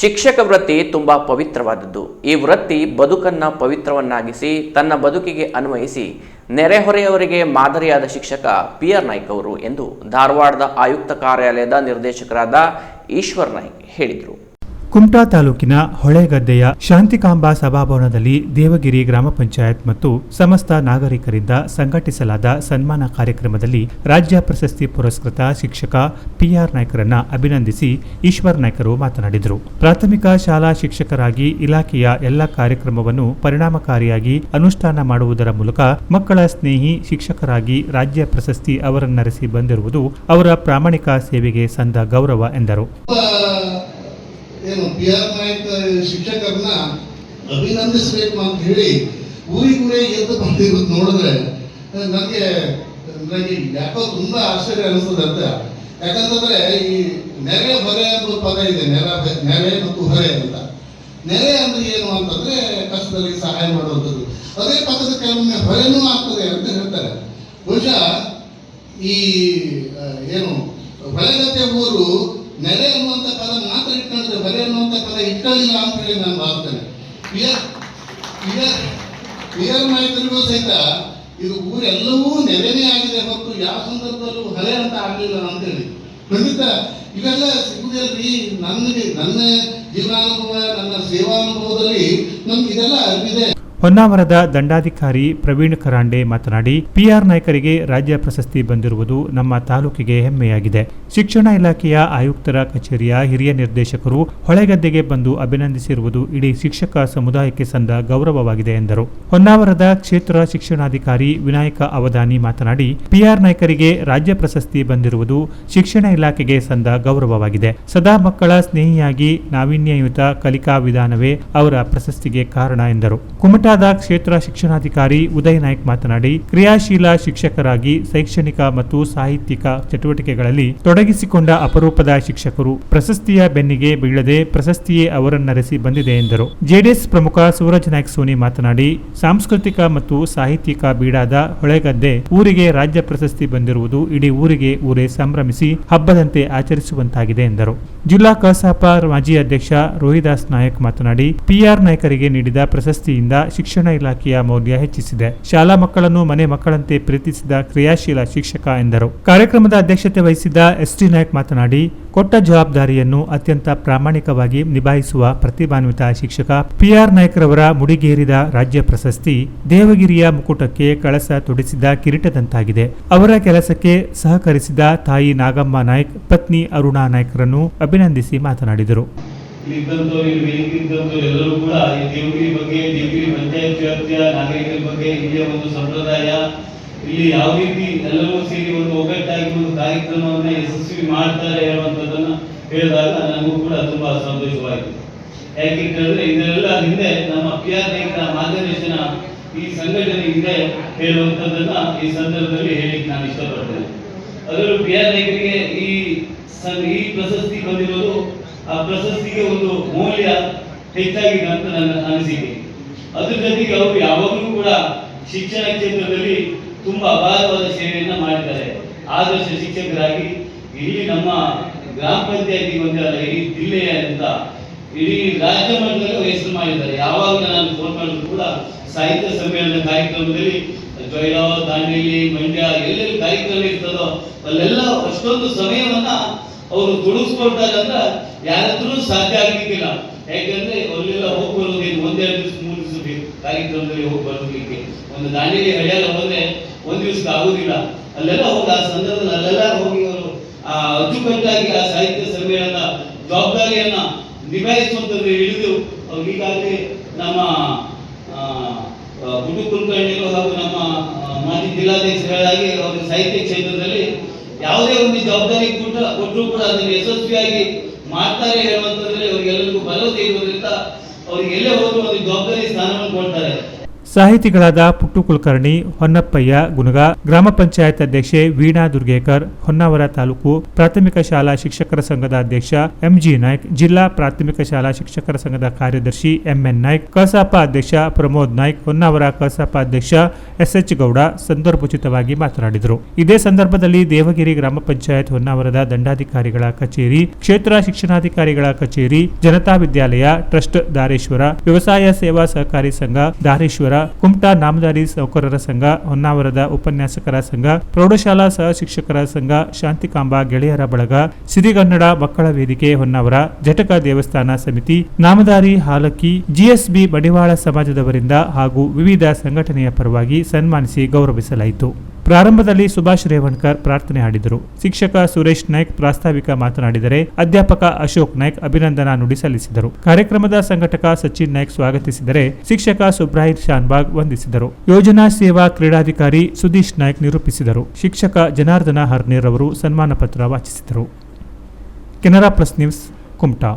ಶಿಕ್ಷಕ ವೃತ್ತಿ ತುಂಬಾ ಪವಿತ್ರವಾದದ್ದು. ಈ ವೃತ್ತಿ ಬದುಕನ್ನ ಪವಿತ್ರವನ್ನಾಗಿಸಿ, ತನ್ನ ಬದುಕಿಗೆ ಅನ್ವಯಿಸಿ, ನೆರೆಹೊರೆಯವರಿಗೆ ಮಾದರಿಯಾದ ಶಿಕ್ಷಕ ಪಿ ಆರ್ ನಾಯ್ಕ್ ಅವರು ಎಂದು ಧಾರವಾಡದ ಆಯುಕ್ತ ಕಾರ್ಯಾಲಯದ ನಿರ್ದೇಶಕರಾದ ಈಶ್ವರ್ ನಾಯ್ಕ್ ಹೇಳಿದರು. ಕುಮಟಾ ತಾಲೂಕಿನ ಹೊಳೆಗದ್ದೆಯ ಶಾಂತಿಕಾಂಬಾ ಸಭಾಭವನದಲ್ಲಿ ದೇವಗಿರಿ ಗ್ರಾಮ ಪಂಚಾಯತ್ ಮತ್ತು ಸಮಸ್ತ ನಾಗರಿಕರಿಂದ ಸಂಘಟಿಸಲಾದ ಸನ್ಮಾನ ಕಾರ್ಯಕ್ರಮದಲ್ಲಿ ರಾಜ್ಯ ಪ್ರಶಸ್ತಿ ಪುರಸ್ಕೃತ ಶಿಕ್ಷಕ ಪಿಆರ್ ನಾಯ್ಕರನ್ನ ಅಭಿನಂದಿಸಿ ಈಶ್ವರ್ ನಾಯ್ಕರು ಮಾತನಾಡಿದರು. ಪ್ರಾಥಮಿಕ ಶಾಲಾ ಶಿಕ್ಷಕರಾಗಿ ಇಲಾಖೆಯ ಎಲ್ಲ ಕಾರ್ಯಕ್ರಮವನ್ನು ಪರಿಣಾಮಕಾರಿಯಾಗಿ ಅನುಷ್ಠಾನ ಮಾಡುವುದರ ಮೂಲಕ ಮಕ್ಕಳ ಸ್ನೇಹಿ ಶಿಕ್ಷಕರಾಗಿ ರಾಜ್ಯ ಪ್ರಶಸ್ತಿ ಅವರನ್ನರೆಸಿ ಬಂದಿರುವುದು ಅವರ ಪ್ರಾಮಾಣಿಕ ಸೇವೆಗೆ ಸಂದ ಗೌರವ ಎಂದರು. ಏನು ಪಿ ಆರ್ ನಾಯಕ್ ಶಿಕ್ಷಕರನ್ನ ಅಭಿನಂದಿಸಬೇಕು ಅಂತ ಹೇಳಿ ಊರಿಗೂರೇ ಎದ್ದು ಬಂದಿರೋದು ನೋಡಿದ್ರೆ, ನನಗೆ ನನಗೆ ಯಾಕೋ ತುಂಬ ಆಶ್ಚರ್ಯ ಅನಿಸ್ತದೆ ಅಂತ. ಯಾಕಂತಂದ್ರೆ ಈ ನೆರೆ ಹೊರೆ ಅನ್ನೋ ಪದ ಇದೆ, ನೆರ ನೆರೆ ಮತ್ತು ಹೊರೆ ಅಂತ. ನೆರೆ ಅಂದ್ರೆ ಏನು ಅಂತಂದ್ರೆ ಕಷ್ಟದಲ್ಲಿ ಸಹಾಯ ಮಾಡುವಂಥದ್ದು. ಅದೇ ಪಕ್ಕದ ಕೆಲವೊಮ್ಮೆ ಹೊರೆನೂ ಆಗ್ತದೆ ಅಂತ ಹೇಳ್ತಾರೆ. ಬಹುಶಃ ಈ ಏನು ಹೊಳೆಗತ್ತೆ ಊರು ನೆರೆ ಅನ್ನುವಂಥ ಪದ ಮಾತ್ರ ಇಟ್ಕೊಂಡ್ರೆ ಬರೆ ಅನ್ನುವಂಥ ಪದ ಇಟ್ಕೊಳ್ಳಿಲ್ಲ ಅಂತ ಹೇಳಿ ನಾನು ಭಾವಿಸ್ತೇನೆ. ಕ್ಲಿಯರ್ ಮಾಡಿದ್ರು ಸಹಿತ? ಇದು ಊರೆಲ್ಲವೂ ನೆರೆನೇ ಆಗಿದೆ ಹೊತ್ತು ಯಾವ ಸಂದರ್ಭದಲ್ಲೂ ಹಳೆ ಅಂತ ಆಗಲಿಲ್ಲ ಅಂತೇಳಿ ಖಂಡಿತ. ಇವೆಲ್ಲ ಸಿಗುದಲ್ರಿ ನನಗೆ ನನ್ನ ಜೀವನಾನುಭವ, ನನ್ನ ಸೇವಾನುಭವದಲ್ಲಿ ನಮ್ಗೆ ಇದೆಲ್ಲ ಅರಿವಿದೆ. ಹೊನ್ನಾವರದ ದಂಡಾಧಿಕಾರಿ ಪ್ರವೀಣ್ ಕರಾಂಡೆ ಮಾತನಾಡಿ, ಪಿಆರ್ ನಾಯಕರಿಗೆ ರಾಜ್ಯ ಪ್ರಶಸ್ತಿ ಬಂದಿರುವುದು ನಮ್ಮ ತಾಲೂಕಿಗೆ ಹೆಮ್ಮೆಯಾಗಿದೆ. ಶಿಕ್ಷಣ ಇಲಾಖೆಯ ಆಯುಕ್ತರ ಕಚೇರಿಯ ಹಿರಿಯ ನಿರ್ದೇಶಕರು ಹೊಳೆಗದ್ದೆಗೆ ಬಂದು ಅಭಿನಂದಿಸಿರುವುದು ಇಡೀ ಶಿಕ್ಷಕ ಸಮುದಾಯಕ್ಕೆ ಸಂದ ಗೌರವವಾಗಿದೆ ಎಂದರು. ಹೊನ್ನಾವರದ ಕ್ಷೇತ್ರ ಶಿಕ್ಷಣಾಧಿಕಾರಿ ವಿನಾಯಕ ಅವಧಾನಿ ಮಾತನಾಡಿ, ಪಿಆರ್ ನಾಯಕರಿಗೆ ರಾಜ್ಯ ಪ್ರಶಸ್ತಿ ಬಂದಿರುವುದು ಶಿಕ್ಷಣ ಇಲಾಖೆಗೆ ಸಂದ ಗೌರವವಾಗಿದೆ. ಸದಾ ಮಕ್ಕಳ ಸ್ನೇಹಿಯಾಗಿ ನಾವೀನ್ಯಯುತ ಕಲಿಕಾ ವಿಧಾನವೇ ಅವರ ಪ್ರಶಸ್ತಿಗೆ ಕಾರಣ ಎಂದರು. ಕುಮಟಾದ ಕ್ಷೇತ್ರ ಶಿಕ್ಷಣಾಧಿಕಾರಿ ಉದಯ್ ನಾಯ್ಕ್ ಮಾತನಾಡಿ, ಕ್ರಿಯಾಶೀಲ ಶಿಕ್ಷಕರಾಗಿ ಶೈಕ್ಷಣಿಕ ಮತ್ತು ಸಾಹಿತ್ಯಿಕ ಚಟುವಟಿಕೆಗಳಲ್ಲಿ ತೊಡಗಿಸಿಕೊಂಡ ಅಪರೂಪದ ಶಿಕ್ಷಕರು ಪ್ರಶಸ್ತಿಯ ಬೆನ್ನಿಗೆ ಬೀಳದೆ ಪ್ರಶಸ್ತಿಯೇ ಅವರನ್ನರೆಸಿ ಬಂದಿದೆ ಎಂದರು. ಜೆಡಿಎಸ್ ಪ್ರಮುಖ ಸೂರಜ್ ನಾಯ್ಕ್ ಸೋನಿ ಮಾತನಾಡಿ, ಸಾಂಸ್ಕೃತಿಕ ಮತ್ತು ಸಾಹಿತ್ಯಿಕ ಬೀಡಾದ ಹೊಳೆಗದ್ದೆ ಊರಿಗೆ ರಾಜ್ಯ ಪ್ರಶಸ್ತಿ ಬಂದಿರುವುದು ಇಡೀ ಊರಿಗೆ ಊರೇ ಸಂಭ್ರಮಿಸಿ ಹಬ್ಬದಂತೆ ಆಚರಿಸುವಂತಾಗಿದೆ ಎಂದರು. ಜಿಲ್ಲಾ ಕಸಾಪ ಮಾಜಿ ಅಧ್ಯಕ್ಷ ರೋಹಿದಾಸ್ ನಾಯಕ್ ಮಾತನಾಡಿ, ಪಿಆರ್ ನಾಯಕರಿಗೆ ನೀಡಿದ ಪ್ರಶಸ್ತಿಯಿಂದ ಶಿಕ್ಷಣ ಇಲಾಖೆಯ ಮೌಲ್ಯ ಹೆಚ್ಚಿಸಿದೆ. ಶಾಲಾ ಮಕ್ಕಳನ್ನು ಮನೆ ಮಕ್ಕಳಂತೆ ಪ್ರೀತಿಸಿದ ಕ್ರಿಯಾಶೀಲ ಶಿಕ್ಷಕ ಎಂದರು. ಕಾರ್ಯಕ್ರಮದ ಅಧ್ಯಕ್ಷತೆ ವಹಿಸಿದ್ದ ಎಸ್ಟಿ ನಾಯ್ಕ್ ಮಾತನಾಡಿ, ಕೊಟ್ಟ ಜವಾಬ್ದಾರಿಯನ್ನು ಅತ್ಯಂತ ಪ್ರಾಮಾಣಿಕವಾಗಿ ನಿಭಾಯಿಸುವ ಪ್ರತಿಭಾನ್ವಿತ ಶಿಕ್ಷಕ ಪಿಆರ್ ನಾಯ್ಕರವರ ಮುಡಿಗೇರಿದ ರಾಜ್ಯ ಪ್ರಶಸ್ತಿ ದೇವಗಿರಿಯ ಮುಕುಟಕ್ಕೆ ಕಳಸ ತೊಡಿಸಿದ ಕಿರೀಟದಂತಾಗಿದೆ. ಅವರ ಕೆಲಸಕ್ಕೆ ಸಹಕರಿಸಿದ ತಾಯಿ ನಾಗಮ್ಮ ನಾಯ್ಕ್, ಪತ್ನಿ ಅರುಣಾ ನಾಯ್ಕರನ್ನು ಅಭಿನಂದಿಸಿ ಮಾತನಾಡಿದರು. ಇಲ್ಲಿ ಇದ್ದಂಥವ್ರು ಇಲ್ಲಿ ಎಲ್ಲರೂ ಕೂಡ ಈ ದೇವಗಿರಿ ಬಗ್ಗೆ ದೇವಗಿರಿ ವ್ಯಾಪ್ತಿಯ ನಾಗರಿಕರ ಬಗ್ಗೆ ಇಲ್ಲಿಯ ಒಂದು ಸಂಪ್ರದಾಯ, ಇಲ್ಲಿ ಯಾವ ರೀತಿ ಎಲ್ಲರೂ ಸೇರಿ ಒಂದು ಒಗ್ಗಟ್ಟಾಗಿ ಒಂದು ಕಾರ್ಯಕ್ರಮವನ್ನು ಯಶಸ್ವಿ ಮಾಡ್ತಾರೆ ಹೇಳುವಂಥದ್ದನ್ನ ಹೇಳಿದಾಗ ನನಗೂ ಕೂಡ ತುಂಬಾ ಸಂತೋಷವಾಯಿತು. ಯಾಕೆಂತಂದ್ರೆ ಇದೆಲ್ಲ ಹಿಂದೆ ನಮ್ಮ ಪಿ ಆರ್ ನಾಯಕರ ಮಾರ್ಗದರ್ಶನ ಈ ಸಂಘಟನೆ ಹಿಂದೆ ಹೇಳುವಂಥದ್ದನ್ನ ಈ ಸಂದರ್ಭದಲ್ಲಿ ಹೇಳಿಕ್ ನಾನು ಇಷ್ಟಪಡ್ತೇನೆ. ಅದರಲ್ಲೂ ಪಿ ಆರ್ ನಾಯಕರಿಗೆ ಈ ಈ ಪ್ರಶಸ್ತಿ ಬಂದಿರೋದು ಆ ಪ್ರಶಸ್ತಿಗೆ ಒಂದು ಮೌಲ್ಯ ಹೆಚ್ಚಾಗಿದೆ ಅಂತ ನನ್ನ ಅನಿಸಿಕೆ. ಅದ್ರ ಜೊತೆಗೆ ಅವರು ಯಾವಾಗಲೂ ಕೂಡ ಶಿಕ್ಷಣ ಕ್ಷೇತ್ರದಲ್ಲಿ ತುಂಬಾ ಅಪಾರವಾದ ಸೇವೆಯನ್ನ ಮಾಡಿದ್ದಾರೆ. ಆದರ್ಶ ಶಿಕ್ಷಕರಾಗಿ ಇಲ್ಲಿ ನಮ್ಮ ಗ್ರಾಮ ಪಂಚಾಯತಿ ಒಂದೇ ಅಲ್ಲ ಇಡೀ ಜಿಲ್ಲೆಯ ಅಂತ ಇಡೀ ರಾಜ್ಯ ಮಟ್ಟದಲ್ಲಿ ಹೆಸರು ಮಾಡಿದ್ದಾರೆ. ಯಾವಾಗ ನಾನು ಫೋನ್ ಮಾಡಿದ್ರು ಕೂಡ ಸಾಹಿತ್ಯ ಸಮ್ಮೇಳನ ಕಾರ್ಯಕ್ರಮದಲ್ಲಿ ಜೊಯ್ಲ, ದಾಂಡೇಲಿ, ಮಂಡ್ಯ ಎಲ್ಲೆಲ್ಲಿ ಕಾರ್ಯಕ್ರಮ ಇರ್ತದೋ ಅಲ್ಲೆಲ್ಲ ಅಷ್ಟೊಂದು ಸಮಯವನ್ನ ಅವರು ತೊಡಗಿಸ್ಕೊಳ್ತಾರೆ ಅಂದ್ರೆ ಯಾರತ್ರೂ ಸಾಧ್ಯ ಆಗಿದ್ದಿಲ್ಲ. ಯಾಕಂದ್ರೆ ಅವರಲ್ಲೆಲ್ಲ ಹೋಗಿ ಬರೋದೇನು ಒಂದೆರಡು ದಿವಸ, ಮೂರು ದಿವಸ ಬೇಕು. ಕಾರ್ಯಕ್ರಮದಲ್ಲಿ ಹೋಗಿ ಬರೋದಕ್ಕೆ. ಒಂದು ದಾಂಡೇಲಿ ಹಳೆಯಲ್ಲ ಹೋದ್ರೆ ಒಂದ್ ದಿವಸಕ್ಕೆ ಆಗುದಿಲ್ಲ. ಅಲ್ಲೆಲ್ಲ ಹೋಗಿ ಆ ಸಂದರ್ಭದಲ್ಲಿ ಅಲ್ಲೆಲ್ಲ ಹೋಗಿ ಅವರು ಆ ಅಚ್ಚುಕಟ್ಟಾಗಿ ಆ ಸಾಹಿತ್ಯ ಸಮ್ಮೇಳನದ ಜವಾಬ್ದಾರಿಯನ್ನ ನಿಭಾಯಿಸುವಂತಂದ್ರೆ ಹಿಡಿದು ಅವ್ರು ಈಗಾಗಲೇ ನಮ್ಮ ಗುಡ್ಡು ಕುಲಕರ್ಣಿಗಳು ಹಾಗೂ ನಮ್ಮ ಮಾಜಿ ಜಿಲ್ಲಾಧ್ಯಕ್ಷರಾಗಿ ಅವರು ಸಾಹಿತ್ಯ ಕ್ಷೇತ್ರದಲ್ಲಿ ಯಾವುದೇ ಒಂದು ಜವಾಬ್ದಾರಿ ಕೂಡ ಕೊಟ್ಟರು ಕೂಡ ಅದನ್ನು ಯಶಸ್ವಿಯಾಗಿ ಮಾಡ್ತಾರೆ ಹೇಳುವಂತಂದ್ರೆ ಅವರಿಗೆಲ್ಲರಿಗೂ ಭರವಸೆ ಇರುವುದರಿಂದ ಅವ್ರಿಗೆ ಎಲ್ಲೇ ಹೋದ್ರು ಒಂದು ಜವಾಬ್ದಾರಿ ಸಾಹಿತಿಗಳಾದ ಪುಟ್ಟು ಕುಲಕರ್ಣಿ ಹೊನ್ನಪ್ಪಯ್ಯ ಗುನಗ, ಗ್ರಾಮ ಪಂಚಾಯತ್ ಅಧ್ಯಕ್ಷೆ ವೀಣಾ ದುರ್ಗೇಕರ್, ಹೊನ್ನಾವರ ತಾಲೂಕು ಪ್ರಾಥಮಿಕ ಶಾಲಾ ಶಿಕ್ಷಕರ ಸಂಘದ ಅಧ್ಯಕ್ಷ ಎಂಜಿ ನಾಯ್ಕ್, ಜಿಲ್ಲಾ ಪ್ರಾಥಮಿಕ ಶಾಲಾ ಶಿಕ್ಷಕರ ಸಂಘದ ಕಾರ್ಯದರ್ಶಿ ಎಂಎನ್ ನಾಯ್ಕ್, ಕಸಾಪ ಅಧ್ಯಕ್ಷ ಪ್ರಮೋದ್ ನಾಯ್ಕ್, ಹೊನ್ನಾವರ ಕಸಾಪ ಅಧ್ಯಕ್ಷ ಎಸ್ಎಚ್ ಗೌಡ ಸಂದರ್ಭೋಚಿತವಾಗಿ ಮಾತನಾಡಿದರು. ಇದೇ ಸಂದರ್ಭದಲ್ಲಿ ದೇವಗಿರಿ ಗ್ರಾಮ ಪಂಚಾಯತ್ ಹೊನ್ನಾವರದ ದಂಡಾಧಿಕಾರಿಗಳ ಕಚೇರಿ, ಕ್ಷೇತ್ರ ಶಿಕ್ಷಣಾಧಿಕಾರಿಗಳ ಕಚೇರಿ, ಜನತಾ ವಿದ್ಯಾಲಯ, ಟ್ರಸ್ಟ್ ದಾರೇಶ್ವರ ವ್ಯವಸಾಯ ಸೇವಾ ಸಹಕಾರಿ ಸಂಘ ದಾರೇಶ್ವರ ಕುಮಟಾ ನಾಮದಾರಿ ನೌಕರರ ಸಂಘ, ಹೊನ್ನಾವರದ ಉಪನ್ಯಾಸಕರ ಸಂಘ, ಪ್ರೌಢಶಾಲಾ ಸಹ ಶಿಕ್ಷಕರ ಸಂಘ, ಶಾಂತಿಕಾಂಬ ಗೆಳೆಯರ ಬಳಗ, ಸಿರಿಗನ್ನಡ ಮಕ್ಕಳ ವೇದಿಕೆ, ಹೊನ್ನಾವರ ಜಟಕ ದೇವಸ್ಥಾನ ಸಮಿತಿ ನಾಮದಾರಿ ಹಾಲಕ್ಕಿ, ಜಿಎಸ್ಬಿ ಬಡಿವಾಳ ಸಮಾಜದವರಿಂದ ಹಾಗೂ ವಿವಿಧ ಸಂಘಟನೆಯ ಪರವಾಗಿ ಸನ್ಮಾನಿಸಿ ಗೌರವಿಸಲಾಯಿತು. ಪ್ರಾರಂಭದಲ್ಲಿ ಸುಭಾಷ್ ರೇವಣ್ಕರ್ ಪ್ರಾರ್ಥನೆ ಹಾಡಿದರು. ಶಿಕ್ಷಕ ಸುರೇಶ್ ನಾಯ್ಕ್ ಪ್ರಾಸ್ತಾವಿಕ ಮಾತನಾಡಿದರೆ, ಅಧ್ಯಾಪಕ ಅಶೋಕ್ ನಾಯ್ಕ್ ಅಭಿನಂದನಾ ನುಡಿ ಸಲ್ಲಿಸಿದರು. ಕಾರ್ಯಕ್ರಮದ ಸಂಘಟಕ ಸಚಿನ್ ನಾಯ್ಕ್ ಸ್ವಾಗತಿಸಿದರೆ, ಶಿಕ್ಷಕ ಸುಬ್ರಾಹಿರ್ ಶಾನ್ಬಾಗ್ ವಂದಿಸಿದರು. ಯೋಜನಾ ಸೇವಾ ಕ್ರೀಡಾಧಿಕಾರಿ ಸುದೀಶ್ ನಾಯ್ಕ್ ನಿರೂಪಿಸಿದರು. ಶಿಕ್ಷಕ ಜನಾರ್ದನ ಹರ್ನೇರ್ ಅವರು ಸನ್ಮಾನ ಪತ್ರ ವಾಚಿಸಿದರು. Canara plus news, Kumta.